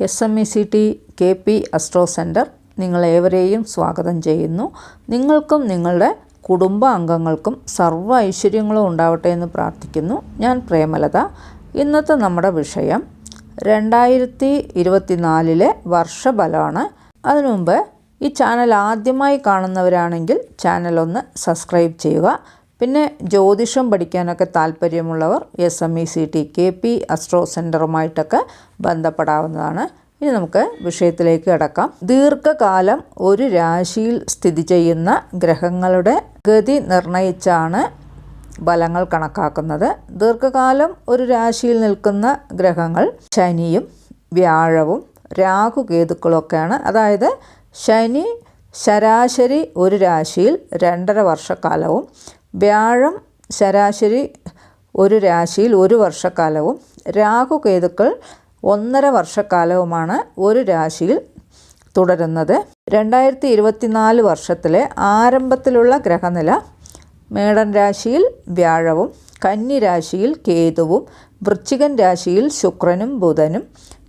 S M E C T K P astro centre നിങ്ങളേവരെയും സ്വാഗതം ചെയ്യുന്നു. നിങ്ങൾക്കും നിങ്ങളുടെ കുടുംബ അംഗങ്ങൾക്കും സർവ ഐശ്വര്യങ്ങളും ഉണ്ടാവട്ടെ എന്ന് പ്രാർത്ഥിക്കുന്നു. ഞാൻ പ്രേമലത. ഇന്നത്തെ നമ്മുടെ വിഷയം രണ്ടായിരത്തി ഇരുപത്തിനാലിലെ വർഷഫലമാണ് അതിനു മുമ്പ് ഈ ചാനൽ ആദ്യമായി കാണുന്നവരാണെങ്കിൽ ചാനൽ ഒന്ന് സബ്സ്ക്രൈബ് ചെയ്യുക. പിന്നെ ജ്യോതിഷം പഠിക്കാനൊക്കെ താല്പര്യമുള്ളവർ S M E C T K P astro സെന്ററുമായിട്ടൊക്കെ ബന്ധപ്പെടാവുന്നതാണ്. ഇനി നമുക്ക് വിഷയത്തിലേക്ക് കിടക്കാം. ദീർഘകാലം ഒരു രാശിയിൽ സ്ഥിതി ചെയ്യുന്ന ഗ്രഹങ്ങളുടെ ഗതി നിർണയിച്ചാണ് ബലങ്ങൾ കണക്കാക്കുന്നത്. ദീർഘകാലം ഒരു രാശിയിൽ നിൽക്കുന്ന ഗ്രഹങ്ങൾ ശനിയും വ്യാഴവും രാഹുകേതുക്കളൊക്കെയാണ് അതായത് ശനി ശരാശരി ഒരു രാശിയിൽ രണ്ടര വർഷക്കാലവും വ്യാഴം ശരാശരി ഒരു രാശിയിൽ ഒരു വർഷക്കാലവും രാഹുകേതുക്കൾ ഒന്നര വർഷക്കാലവുമാണ് ഒരു രാശിയിൽ തുടരുന്നത്. രണ്ടായിരത്തി ഇരുപത്തിനാല് വർഷത്തിലെ ആരംഭത്തിലുള്ള ഗ്രഹനില മേടൻ രാശിയിൽ വ്യാഴവും കന്നി രാശിയിൽ കേതുവും വൃശ്ചികൻ രാശിയിൽ ശുക്രനും ബുധനും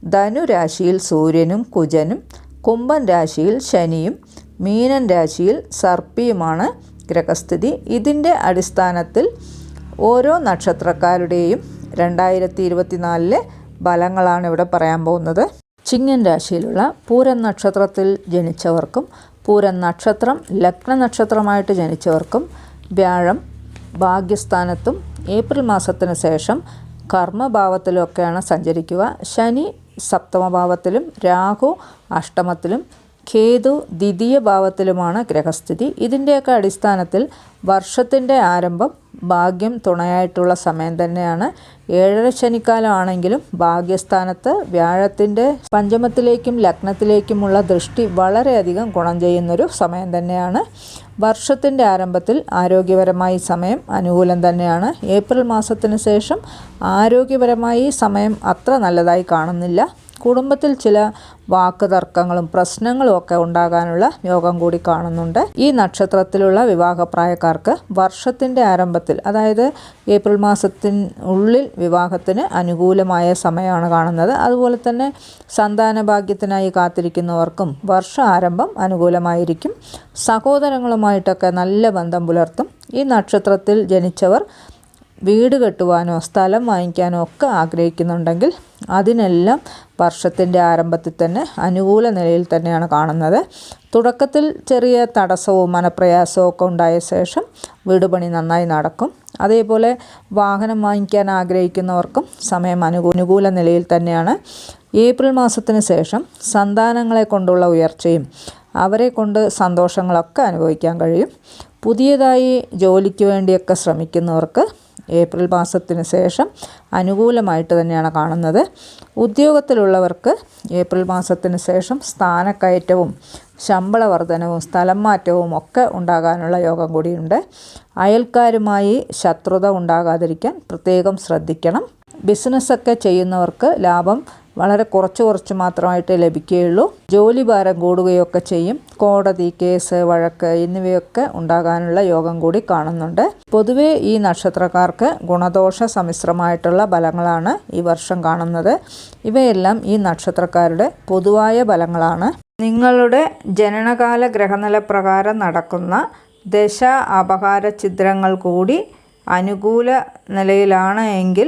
ധനു രാശിയിൽ സൂര്യനും കുജനും കുംഭൻ രാശിയിൽ ശനിയും മീനൻ രാശിയിൽ സർപ്പിയുമാണ് ഗ്രഹസ്ഥിതി. ഇതിന്റെ അടിസ്ഥാനത്തിൽ ഓരോ നക്ഷത്രക്കാരുടെയും രണ്ടായിരത്തി ഇരുപത്തിനാലിലെ ഫലങ്ങളാണ് ഇവിടെ പറയാൻ പോകുന്നത്. ചിങ്ങൻ രാശിയിലുള്ള പൂരൻ നക്ഷത്രത്തിൽ ജനിച്ചവർക്കും പൂരൻ നക്ഷത്രം ലഗ്ന നക്ഷത്രമായിട്ട് ജനിച്ചവർക്കും വ്യാഴം ഭാഗ്യസ്ഥാനത്തും ഏപ്രിൽ മാസത്തിന് ശേഷം കർമ്മഭാവത്തിലൊക്കെയാണ് സഞ്ചരിക്കുക. ശനി സപ്തമഭാവത്തിലും രാഹു അഷ്ടമത്തിലും കേതു ദ്വിതീയ ഭാവത്തിലുമാണ് ഗ്രഹസ്ഥിതി. ഇതിന്റെയൊക്കെ അടിസ്ഥാനത്തിൽ വർഷത്തിന്റെ ആരംഭം ഭാഗ്യം തുണയായിട്ടുള്ള സമയം തന്നെയാണ്. ഏഴര ശനിക്കാലമാണെങ്കിലും ഭാഗ്യസ്ഥാനത്ത് വ്യാഴത്തിന്റെ പഞ്ചമത്തിലേക്കും ലഗ്നത്തിലേക്കുമുള്ള ദൃഷ്ടി വളരെയധികം ഗുണം ചെയ്യുന്നൊരു സമയം തന്നെയാണ്. വർഷത്തിന്റെ ആരംഭത്തിൽ ആരോഗ്യപരമായി സമയം അനുകൂലം തന്നെയാണ്. ഏപ്രിൽ മാസത്തിന് ശേഷം ആരോഗ്യപരമായി സമയം അത്ര നല്ലതായി കാണുന്നില്ല. കുടുംബത്തിൽ ചില വാക്ക് തർക്കങ്ങളും പ്രശ്നങ്ങളും ഒക്കെ ഉണ്ടാകാനുള്ള യോഗം കൂടി കാണുന്നുണ്ട്. ഈ നക്ഷത്രത്തിലുള്ള വിവാഹപ്രായക്കാർക്ക് വർഷത്തിന്റെ ആരംഭത്തിൽ അതായത് ഏപ്രിൽ മാസത്തിനുള്ളിൽ വിവാഹത്തിന് അനുകൂലമായ സമയമാണ് കാണുന്നത്. അതുപോലെ തന്നെ സന്താന ഭാഗ്യത്തിനായി കാത്തിരിക്കുന്നവർക്കും വർഷ ആരംഭം അനുകൂലമായിരിക്കും. സഹോദരങ്ങളുമായിട്ടൊക്കെ നല്ല ബന്ധം പുലർത്തും. ഈ നക്ഷത്രത്തിൽ ജനിച്ചവർ വീട് കെട്ടുവാനോ സ്ഥലം വാങ്ങിക്കാനോ ഒക്കെ ആഗ്രഹിക്കുന്നുണ്ടെങ്കിൽ അതിനെല്ലാം വർഷത്തിന്റെ ആരംഭത്തിൽ തന്നെ അനുകൂല നിലയിൽ തന്നെയാണ് കാണുന്നത്. തുടക്കത്തിൽ ചെറിയ തടസ്സവും മനപ്രയാസവും ഒക്കെ ഉണ്ടായ ശേഷം വീട് പണി നന്നായി നടക്കും. അതേപോലെ വാഹനം വാങ്ങിക്കാൻ ആഗ്രഹിക്കുന്നവർക്കും സമയം അനുകൂ അനുകൂല നിലയിൽ തന്നെയാണ്. ഏപ്രിൽ മാസത്തിന് ശേഷം സന്താനങ്ങളെ കൊണ്ടുള്ള ഉയർച്ചയും അവരെ കൊണ്ട് സന്തോഷങ്ങളൊക്കെ അനുഭവിക്കാൻ കഴിയും. പുതിയതായി ജോലിക്ക് വേണ്ടിയൊക്കെ ശ്രമിക്കുന്നവർക്ക് ഏപ്രിൽ മാസത്തിന് ശേഷം അനുകൂലമായിട്ട് തന്നെയാണ് കാണുന്നത്. ഉദ്യോഗത്തിലുള്ളവർക്ക് ഏപ്രിൽ മാസത്തിന് ശേഷം സ്ഥാനക്കയറ്റവും ശമ്പള വർധനവും സ്ഥലം മാറ്റവും ഒക്കെ ഉണ്ടാകാനുള്ള യോഗം കൂടിയുണ്ട്. അയൽക്കാരുമായി ശത്രുത ഉണ്ടാകാതിരിക്കാൻ പ്രത്യേകം ശ്രദ്ധിക്കണം. ബിസിനസ്സൊക്കെ ചെയ്യുന്നവർക്ക് ലാഭം വളരെ കുറച്ച് കുറച്ച് മാത്രമായിട്ട് ലഭിക്കുകയുള്ളൂ. ജോലി ഭാരം കൂടുകയൊക്കെ ചെയ്യും. കോടതി കേസ് വഴക്ക് എന്നിവയൊക്കെ ഉണ്ടാകാനുള്ള യോഗം കൂടി കാണുന്നുണ്ട്. പൊതുവെ ഈ നക്ഷത്രക്കാർക്ക് ഗുണദോഷ സമ്മിശ്രമായിട്ടുള്ള ഫലങ്ങളാണ് ഈ വർഷം കാണുന്നത്. ഇവയെല്ലാം ഈ നക്ഷത്രക്കാരുടെ പൊതുവായ ഫലങ്ങളാണ്. നിങ്ങളുടെ ജനനകാല ഗ്രഹനില പ്രകാരം നടക്കുന്ന ദശ അപഹാര ചിത്രങ്ങൾ കൂടി അനുകൂല നിലയിലാണ് എങ്കിൽ